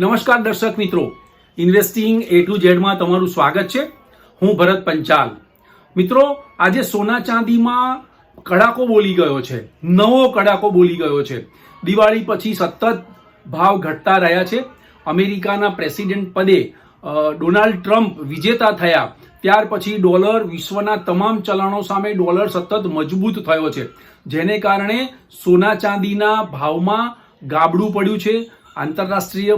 નમસ્કાર દર્શક મિત્રો. ઇન્વેસ્ટિંગ એ ટુ ઝેડમાં તમારું સ્વાગત છે. હું ભરત પંચાલ. મિત્રો, આજે સોના ચાંદીમાં કડાકો બોલી ગયો છે. નવો કડાકો બોલી ગયો છે. દિવાળી પછી સતત ભાવ ઘટતા રહ્યા છે. અમેરિકાના પ્રેસિડેન્ટ પદે ડોનાલ્ડ ટ્રમ્પ વિજેતા થયા. ત્યાર પછી ડોલર વિશ્વના તમામ ચલણો સામે ડોલર સતત મજબૂત થયો છે. જેને કારણે સોના ચાંદીના ભાવમાં ગાબડું પડ્યું છે. આંતરરાષ્ટ્રીય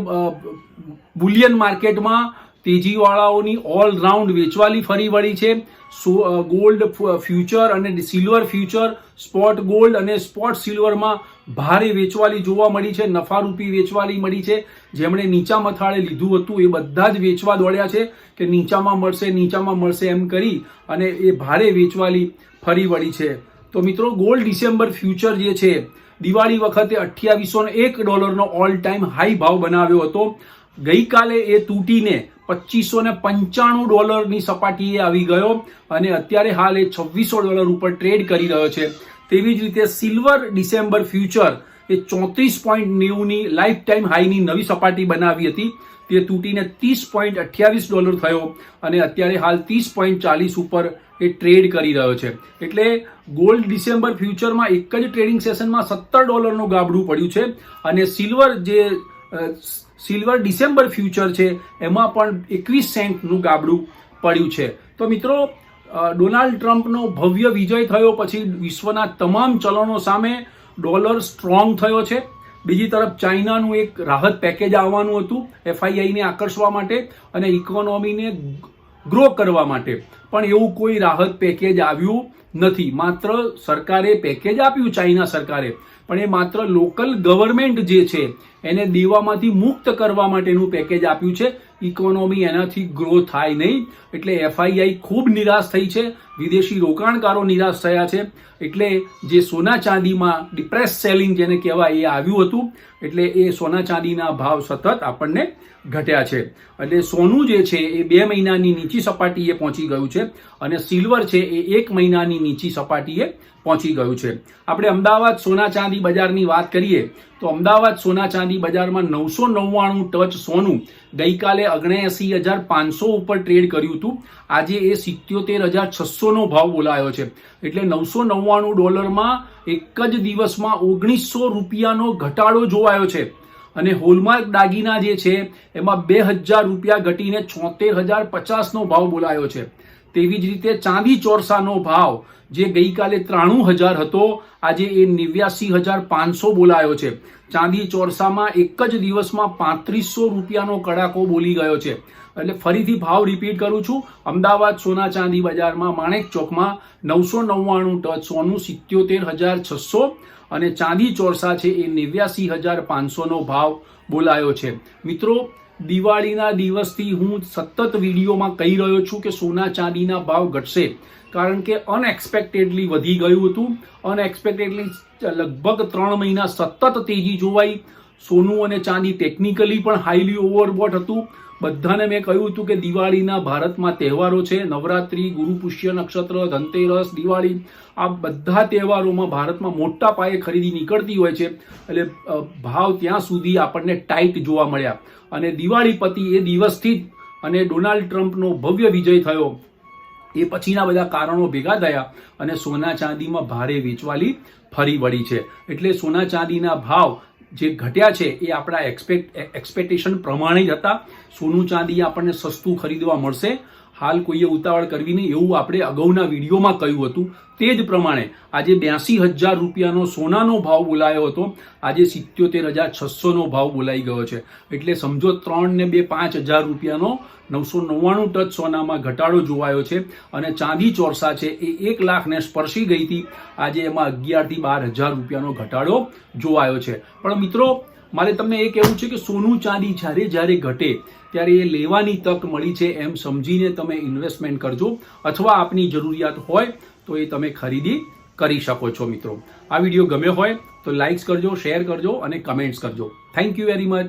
બુલિયન માર્કેટમાં તેજીવાળાઓની ઓલરાઉન્ડ વેચવાલી ફરી વળી છે. સો ગોલ્ડ ફ્યુચર અને સિલ્વર ફ્યુચર સ્પોટ ગોલ્ડ અને સ્પોટ સિલ્વરમાં ભારે વેચવાલી જોવા મળી છે. નફારૂપી વેચવાલી મળી છે. જેમણે નીચા મથાળે લીધું હતું, એ બધા જ વેચવા દોડ્યા છે કે નીચામાં મળશે નીચામાં મળશે એમ કરી અને એ ભારે વેચવાલી ફરી વળી છે. તો મિત્રો ગોલ્ડ ડિસેમ્બર ફ્યુચર જે છે, દિવાળી વખતે અઠ્યાવીસો એક ડોલરનો ઓલ ટાઈમ હાઈ ભાવ બનાવ્યો હતો. ગઈકાલે એ તૂટીને પચીસો ને પંચાણું ડોલરની સપાટીએ આવી ગયો અને અત્યારે હાલ એ છવ્વીસો ડોલર ઉપર ટ્રેડ કરી રહ્યો છે. તેવી જ રીતે સિલ્વર ડિસેમ્બર ફ્યુચર એ ચોત્રીસ પોઈન્ટ નેવુંની લાઈફ ટાઈમ હાઈની નવી સપાટી બનાવી હતી. તે તૂટીને ત્રીસ પોઈન્ટ અઠ્યાવીસ ડોલર થયો અને અત્યારે હાલ ત્રીસ પોઈન્ટ ચાલીસ ઉપર એ ટ્રેડ કરી રહ્યો છે. એટલે ગોલ્ડ ડિસેમ્બર ફ્યુચરમાં એક જ ટ્રેડિંગ સેશનમાં સત્તર ડોલરનું ગાબડું પડ્યું છે અને સિલ્વર જે સિલ્વર ડિસેમ્બર ફ્યુચર છે, એમાં પણ એકવીસ સેન્ટનું ગાબડું પડ્યું છે. તો મિત્રો ડોનાલ્ડ ટ્રમ્પનો ભવ્ય વિજય થયો, પછી વિશ્વના તમામ ચલણો સામે ડોલર સ્ટ્રોંગ થયો છે. બીજી તરફ ચાઇનાનું એક રાહત પેકેજ આવવાનું હતું, એફઆઈઆઈને આકર્ષવા માટે અને ઇકોનોમીને ગ્રો કરવા માટે. પણ એવું કોઈ રાહત પેકેજ આવ્યું નથી. માત્ર સરકારે પેકેજ આપ્યું ચાઇના સરકારે. પણ એ માત્ર લોકલ ગવર્મેન્ટ જે છે, એને દેવામાંથી મુક્ત કરવા માટેનું પેકેજ આપ્યું છે. ઇકોનોમી એનાથી ગ્રો થાય નહીં. એટલે એફઆઈઆઈ ખૂબ નિરાશ થઈ છે. વિદેશી રોકાણકારો નિરાશ થયા છે. એટલે જે સોના ચાંદીમાં ડિપ્રેસ સેલિંગ જેને કહેવાય એ આવ્યું હતું, એટલે એ સોના ચાંદીના ભાવ સતત આપણને ઘટ્યા છે. એટલે સોનું જે છે એ બે મહિનાની નીચી સપાટીએ પહોંચી ગયું છે. અને સિલ્વર છે એ એક મહિનાની નીચી સપાટીએ પહોંચી ગયું છે. આપણે અમદાવાદ સોના ચાંદી બજારની વાત કરીએ, તો અમદાવાદ સોના ચાંદી બજારમાં નવસો નવ્વાણું ટચ સોનું ગઈકાલે ઓગણએંસી હજાર પાંચસો ઉપર ટ્રેડ કર્યું હતું. આજે એ સિત્યોતેર હજાર છસોનો ભાવ બોલાયો છે. એટલે નવસો નવ્વાણું ડોલરમાં એક જ દિવસમાં ઓગણીસો રૂપિયાનો ઘટાડો જોવાયો છે. અને હોલમાર્ક દાગીના જે છે, એમાં બે હજાર રૂપિયા ઘટીને છોતેર હજાર પચાસનો ભાવ બોલાયો છે. તેવી જ રીતે ચાંદી ચોરસાનો ભાવ, જે ગઈકાલે ત્રાણું હજાર હતો, આજે એ નેવ્યાસી હજાર પાંચસો બોલાયો છે. ચાંદી ચોરસામાં એક જ દિવસમાં પાંત્રીસો રૂપિયાનો કડાકો બોલી ગયો છે. એટલે ફરીથી ભાવ રિપીટ કરું છું. અમદાવાદ સોના ચાંદી બજારમાં માણેક ચોકમાં નવસો નવ્વાણું ટચ, સોનું સિત્યોતેર હજાર છસો અને ચાંદી ચોરસા છે એ નેવ્યાસી હજાર પાંચસોનો ભાવ બોલાયો છે. મિત્રો દિવાળીના દિવસથી હું સતત વિડીયોમાં કહી રહ્યો છું કે સોના ચાંદીના ભાવ ઘટશે, કારણ કે અનએક્સપેક્ટેડલી વધી ગયું હતું. અનએક્સપેક્ટેડલી લગભગ ત્રણ મહિના સતત તેજી જોવાઈ. સોનું અને ચાંદી ટેકનિકલી પણ હાઈલી ઓવરબોટ હતું. બધાને મેં કહ્યું હતું કે દિવાળીના ભારતમાં તહેવારો છે. નવરાત્રી, ગુરુ પુષ્ય નક્ષત્ર, ધનતેરસ, દિવાળી, આ બધા તહેવારોમાં ભારતમાં મોટા પાયે ખરીદી નીકળતી હોય છે. એટલે ભાવ ત્યાં સુધી આપણને ટાઈટ જોવા મળ્યા. અને દિવાળી પતિ એ દિવસથી જ અને ડોનાલ્ડ ટ્રમ્પનો ભવ્ય વિજય થયો. એ પછીના બધા કારણો ભેગા થયા અને સોના ચાંદીમાં ભારે વેચવાલી ફરી વળી છે. એટલે સોના ચાંદીના ભાવ જે ઘટ્યા છે એ આપણા એક્સપેક્ટ એક્સપેક્ટેશન પ્રમાણે જ હતા. સોનું ચાંદી આપણને સસ્તું ખરીદવા મળશે. હાલ કોઈએ ઉતાવળ કરવી નહીં એવું આપણે અગાઉના વિડીયોમાં કહ્યું હતું. તે જ પ્રમાણે આજે બ્યાસી હજાર રૂપિયાનો સોનાનો ભાવ બોલાયો હતો. આજે સિત્યોતેર હજાર છસોનો ભાવ બોલાઈ ગયો છે. એટલે સમજો ત્રણ ને બે પાંચ હજાર રૂપિયાનો નવસો નવ્વાણું ટચ સોનામાં ઘટાડો જોવાયો છે અને ચાંદી ચોરસા છે એ એક લાખને સ્પર્શી ગઈ હતી. આજે એમાં અગિયારથી બાર હજાર રૂપિયાનો ઘટાડો જોવાયો છે. પણ મિત્રો મારે તમને એ કહેવું છે કે સોનું ચાંદી જ્યારે જ્યારે ઘટે, ત્યારે એ લેવાની તક મળી છે એમ સમજીને તમે ઇન્વેસ્ટમેન્ટ કરજો. અથવા આપની જરૂરિયાત હોય તો એ તમે ખરીદી કરી શકો છો મિત્રો. આ વીડિયો ગમ્યો હોય તો લાઇક્સ કરજો શેર કરજો અને કમેન્ટ્સ કરજો. Thank you very much